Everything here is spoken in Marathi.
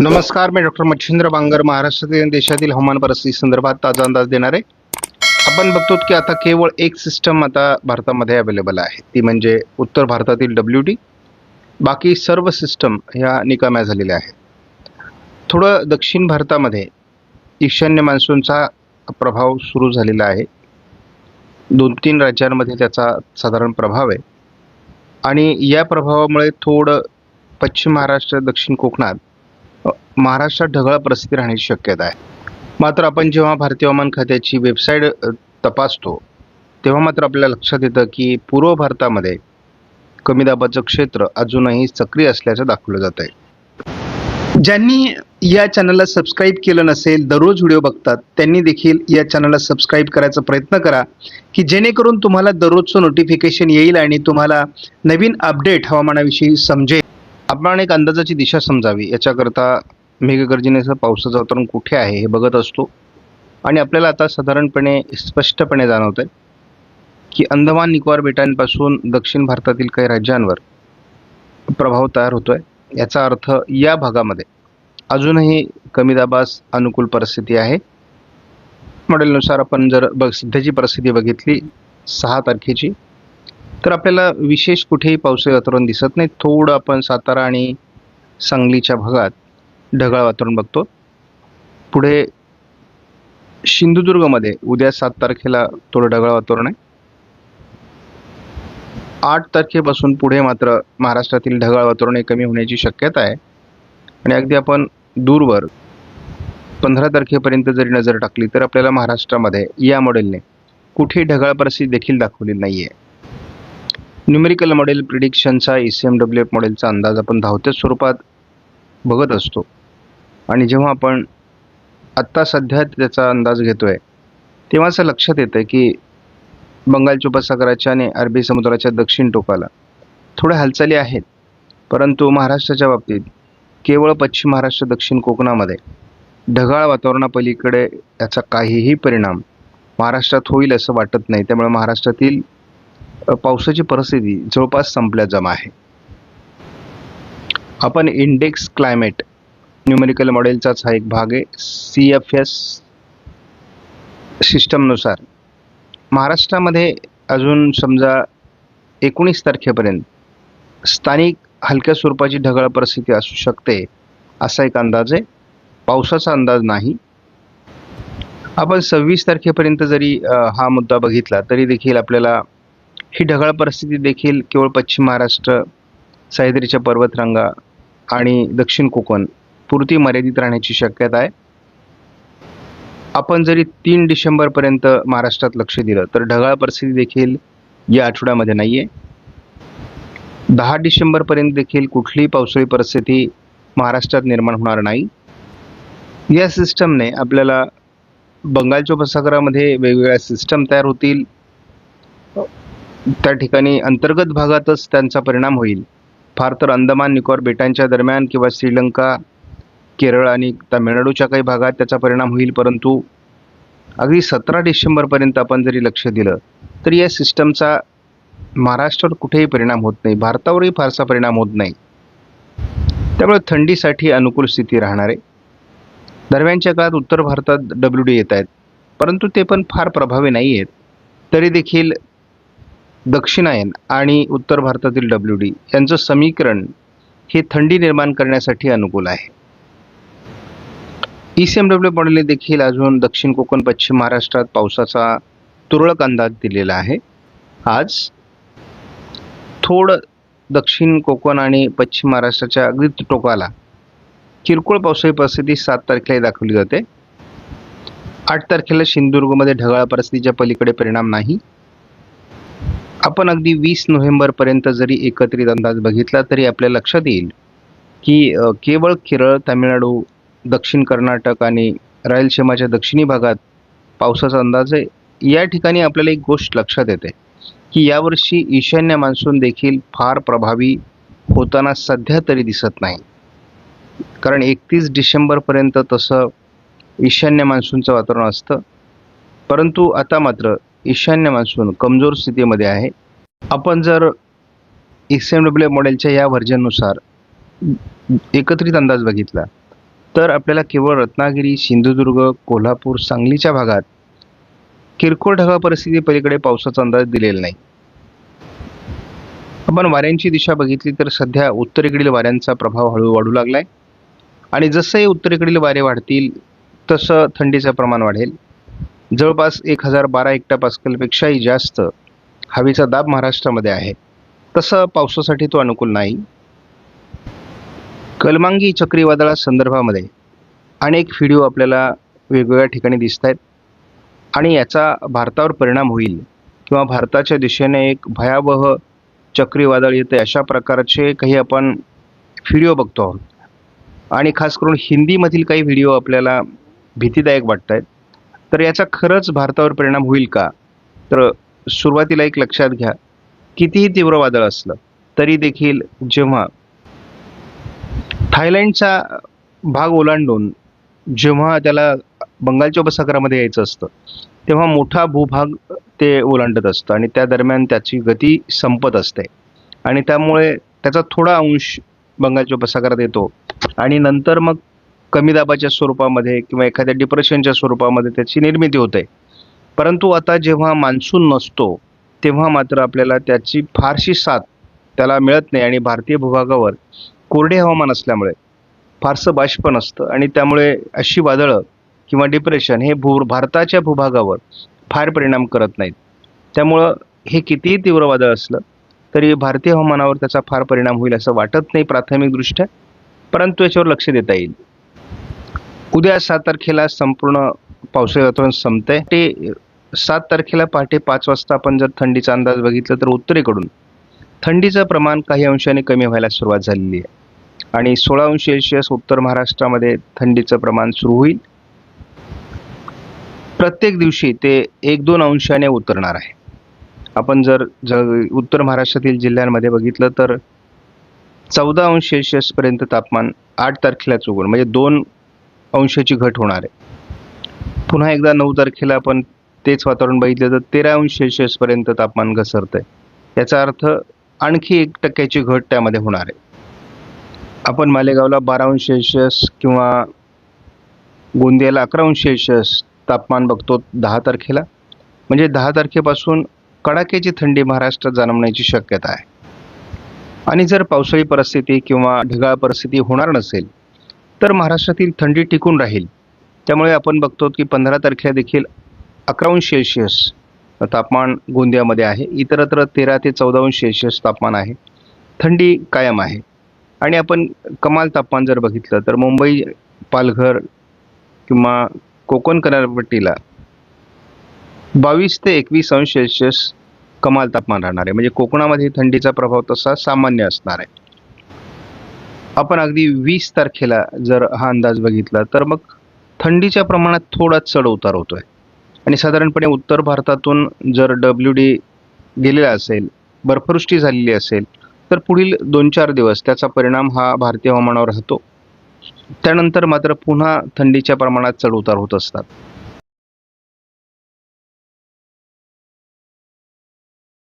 नमस्कार मी डॉक्टर मच्छिंद्र बांगर महाराष्ट्रातील देशातील हवामान परिस्थिती संदर्भात ताजा अंदाज देणार. आहे आपण बघतो की आता केवळ एक सिस्टम आता भारतामध्ये अवेलेबल आहे. ती म्हणजे उत्तर भारतातील डब्ल्यू डी बाकी सर्व सिस्टम ह्या निकाम्या झालेल्या आहेत. थोडं दक्षिण भारतामध्ये ईशान्य मान्सूनचा प्रभाव सुरू झालेला आहे. दोन तीन राज्यांमध्ये त्याचा साधारण प्रभाव आहे. आणि या प्रभावामुळे थोडं पश्चिम महाराष्ट्र दक्षिण कोकणात महाराष्ट्रात ढगाळ परिस्थिती राहण्याची शक्यता आहे. मात्र आपण जेव्हा भारतीय हवामान खात्याची वेबसाईट तपासतो तेव्हा मात्र आपल्या लक्षात येतं की पूर्व भारतामध्ये कमी दाबाचं क्षेत्र अजूनही सक्रिय असल्याचं दाखवलं जात आहे ज्यांनी या चॅनलला सबस्क्राईब केलं नसेल दररोज व्हिडिओ बघतात त्यांनी देखील या चॅनलला सबस्क्राईब करायचा प्रयत्न करा की जेणेकरून तुम्हाला दररोजचं नोटिफिकेशन येईल आणि तुम्हाला नवीन अपडेट हवामानाविषयी समजेल. आपण एक अंदाजाची दिशा समजावी याच्याकरता मेघगर्जनेचं पावसाचं वातावरण कुठे आहे हे बघत असतो. आणि आपल्याला आता साधारणपणे स्पष्टपणे जाणवत आहे की अंदमान निकोबार बेटांपासून दक्षिण भारतातील काही राज्यांवर प्रभाव तयार होतो आहे याचा अर्थ या भागामध्ये अजूनही कमी दाबास अनुकूल परिस्थिती आहे. मॉडेलनुसार आपण जर बघ सध्याची परिस्थिती बघितली सहा तारखेची तर आपल्याला विशेष कुठेही पावसाळी वातावरण दिसत नाही. थोडं आपण सातारा आणि सांगलीच्या भागात ढगाळ वातावरण बघतो. पुढे सिंधुदुर्गमध्ये उद्या सात तारखेला थोडं ढगाळ वातावरण आहे. आठ तारखेपासून पुढे मात्र महाराष्ट्रातील ढगाळ वातावरण हे कमी होण्याची शक्यता आहे. आणि अगदी आपण दूरवर पंधरा तारखेपर्यंत जरी नजर टाकली तर आपल्याला महाराष्ट्रामध्ये या मॉडेलने कुठेही ढगाळ परिस्थिती देखील दाखवली नाही आहे numerical model प्रिडिक्शनचा E C M W F मॉडेलचा अंदाज आपण धावत्या स्वरूपात बघत असतो. आणि जेव्हा आपण आत्ता सध्या त्याचा अंदाज घेतो आहे तेव्हा असं लक्षात येतं की बंगालच्या उपसागराच्या आणि अरबी समुद्राच्या दक्षिण टोकाला थोड्या हालचाली आहेत. परंतु महाराष्ट्राच्या बाबतीत केवळ पश्चिम महाराष्ट्र दक्षिण कोकणामध्ये ढगाळ वातावरणापलीकडे याचा काहीही परिणाम महाराष्ट्रात होईल असं वाटत नाही. त्यामुळे महाराष्ट्रातील पावसाची परिस्थिती जवळपास संपल्या जमा आहे. आपण इंडेक्स क्लायमेट न्यूमेरिकल मॉडेलचाच हा एक भाग आहे. सी एफ एस सिस्टमनुसार महाराष्ट्रामध्ये अजून समजा एकोणीस तारखेपर्यंत स्थानिक हलक्या स्वरूपाची ढगाळ परिस्थिती असू शकते असा एक अंदाज आहे. पावसाचा अंदाज नाही. आपण सव्वीस तारखेपर्यंत जरी हा मुद्दा बघितला तरी देखील आपल्याला ही ढगाळ परिस्थिती देखील केवळ पश्चिम महाराष्ट्र सह्याद्रीच्या पर्वतरांगा आणि दक्षिण कोकण पुरती मर्यादित राहण्याची शक्यता आहे. आपण जरी तीन डिसेंबरपर्यंत महाराष्ट्रात लक्ष दिलं तर ढगाळ परिस्थिती देखील या आठवड्यामध्ये नाही आहे दहा डिसेंबरपर्यंत देखील कुठलीही पावसाळी परिस्थिती महाराष्ट्रात निर्माण होणार नाही. या सिस्टमने आपल्याला बंगालच्या उपसागरामध्ये वेगवेगळ्या सिस्टम तयार होतील. त्या ठिकाणी अंतर्गत भागातच त्यांचा परिणाम होईल. फार तर अंदमान निकोबार बेटांच्या दरम्यान किंवा श्रीलंका केरळ आणि तामिळनाडूच्या काही भागात त्याचा परिणाम होईल. परंतु अगदी सतरा डिसेंबरपर्यंत आपण जरी लक्ष दिलं तर या सिस्टमचा महाराष्ट्रावर कुठेही परिणाम होत नाही. भारतावरही फारसा परिणाम होत नाही. त्यामुळे थंडीसाठी अनुकूल स्थिती राहणार आहे. दरम्यानच्या काळात उत्तर भारतात डब्ल्यू डी येत आहेत. परंतु ते पण फार प्रभावी नाही आहेत तरी देखील दक्षिणायन आणि उत्तर भारतातील डब्ल्यू डी यांचं समीकरण हे थंडी निर्माण करण्यासाठी अनुकूल आहे. ई सी एम डब्ल्यू मॉडेलने देखील अजून दक्षिण कोकण पश्चिम महाराष्ट्रात पावसाचा तुरळक अंदाज दिलेला आहे. आज थोडं दक्षिण कोकण आणि पश्चिम महाराष्ट्राच्या अगदी टोकाला किरकोळ पावसाळी परिस्थिती सात तारखेला दाखवली जाते. आठ तारखेला सिंधुदुर्गमध्ये ढगाळ परिस्थितीच्या पलीकडे परिणाम नाही. आपण अगदी वीस नोव्हेंबरपर्यंत जरी एकत्रित अंदाज बघितला तरी आपल्या लक्षात येईल की केवळ केरळ तामिळनाडू दक्षिण कर्नाटक आणि रायलसीमाच्या दक्षिणी भागात पावसाचा अंदाज आहे. या ठिकाणी आपल्याला एक गोष्ट लक्षात येते की यावर्षी ईशान्य मान्सून देखील फार प्रभावी होताना सध्या तरी दिसत नाही. कारण एकतीस डिसेंबरपर्यंत तसं ईशान्य मान्सूनचं वातावरण असतं. परंतु आता मात्र ईशान्य मान्सून कमजोर स्थितीमध्ये आहे. आपण जर एक्स एम डब्ल्यू मॉडेलच्या या व्हर्जननुसार एकत्रित अंदाज बघितला तर आपल्याला केवळ रत्नागिरी सिंधुदुर्ग कोल्हापूर सांगलीच्या भागात किरकोळ ढगा परिस्थिती पलीकडे पावसाचा अंदाज दिलेला नाही. आपण वाऱ्यांची दिशा बघितली तर सध्या उत्तरेकडील वाऱ्यांचा प्रभाव हळू वाढू लागला आहे आणि जसंही उत्तरेकडील वारे वाढतील तसं थंडीचं प्रमाण वाढेल. जवळपास एक हजार बारा एकटा पास्कलपेक्षाही जास्त हवेचा दाब महाराष्ट्रामध्ये आहे. तसं पावसासाठी तो अनुकूल नाही. कलमांगी चक्रीवादळा संदर्भामध्ये अनेक व्हिडिओ आपल्याला वेगवेगळ्या ठिकाणी दिसत आहेत आणि याचा भारतावर परिणाम होईल किंवा भारताच्या दिशेने एक भयावह चक्रीवादळ येते अशा प्रकारचे काही आपण व्हिडिओ बघतो आहोत. आणि खास करून हिंदीमधील काही व्हिडिओ आपल्याला भीतीदायक वाटत आहेत तर याचा खरंच भारतावर परिणाम होईल का? तर सुरुवातीला एक लक्षात घ्या. कितीही तीव्र वादळ असलं तरी देखील जेव्हा थायलंडचा भाग ओलांडून जेव्हा त्याला बंगालच्या उपसागरामध्ये यायचं असतं तेव्हा मोठा भूभाग ते ओलांडत असतं आणि त्या दरम्यान त्याची गती संपत असते. आणि त्यामुळे त्याचा थोडा अंश बंगालच्या उपसागरात येतो आणि नंतर मग कमी दाबाच्या स्वरूपामध्ये किंवा एखाद्या डिप्रेशनच्या स्वरूपामध्ये त्याची निर्मिती होते. परंतु आता जेव्हा मान्सून नसतो तेव्हा मात्र आपल्याला त्याची फारशी साथ त्याला मिळत नाही आणि भारतीय भूभागावर कोरडे हवामान असल्यामुळे फारसं बाष्प नसतं आणि त्यामुळे अशी वादळं किंवा डिप्रेशन हे भू भारताच्या भूभागावर फार परिणाम करत नाहीत. त्यामुळं हे कितीही तीव्र वादळ असलं तरी भारतीय हवामानावर त्याचा फार परिणाम होईल असं वाटत नाही प्राथमिकदृष्ट्या परंतु याच्यावर लक्ष देता येईल. उद्या सात तारखेला संपूर्ण पावसाळी वातावरण संपतंय. ते सात तारखेला पहाटे पाच वाजता आपण जर थंडीचा अंदाज बघितला तर उत्तरेकडून थंडीचं प्रमाण काही अंशाने कमी व्हायला सुरुवात झालेली आहे. आणि सोळा अंश सेल्शियस उत्तर महाराष्ट्रामध्ये थंडीचं प्रमाण सुरू होईल. प्रत्येक दिवशी ते एक दोन अंशाने उतरणार आहे. आपण जर ज उत्तर महाराष्ट्रातील जिल्ह्यांमध्ये बघितलं तर चौदा अंश सेल्शियसपर्यंत तापमान आठ तारखेला चुकून म्हणजे दोन अंशाची घट होणार आहे. पुन्हा एकदा नऊ तारखेला आपण तेच वातावरण बघितलं तर तेरा अंश सेल्सिअसपर्यंत तापमान घसरतंय. याचा अर्थ आणखी एक टक्क्याची घट त्यामध्ये होणार आहे. आपण मालेगावला बारा अंश सेल्सिअस किंवा गोंदियाला अकरा अंश सेल्सिअस तापमान बघतो दहा तारखेला. म्हणजे दहा तारखेपासून कडाक्याची थंडी महाराष्ट्रात जाणवण्याची शक्यता आहे. आणि जर पावसाळी परिस्थिती किंवा ढगाळ परिस्थिती होणार नसेल तर महाराष्ट्रातील थंडी टिकून राहील. त्यामुळे आपण बघतो की पंधरा तारखेला देखील अकरा अंश सेल्सिअस तापमान गोंदियामध्ये आहे. इतरत्र तेरा ते चौदा अंश सेल्सिअस तापमान आहे. थंडी कायम आहे. आणि आपण कमाल तापमान जर बघितलं तर मुंबई पालघर किंवा कोकण किनारपट्टीला बावीस ते एकवीस अंश सेल्शियस कमाल तापमान राहणार आहे. म्हणजे कोकणामध्ये थंडीचा प्रभाव तसा सामान्य असणार आहे. आपण अगदी वीस तारखेला जर हा अंदाज बघितला तर मग थंडीच्या प्रमाणात थोडा चढ उतार होतोय. आणि साधारणपणे उत्तर भारतातून जर डब्ल्यू डी गेलेला असेल बर्फवृष्टी झालेली असेल तर पुढील दोन चार दिवस त्याचा परिणाम हा भारतीय हवामानावर राहतो. त्यानंतर मात्र पुन्हा थंडीच्या प्रमाणात चढ उतार होत असतात.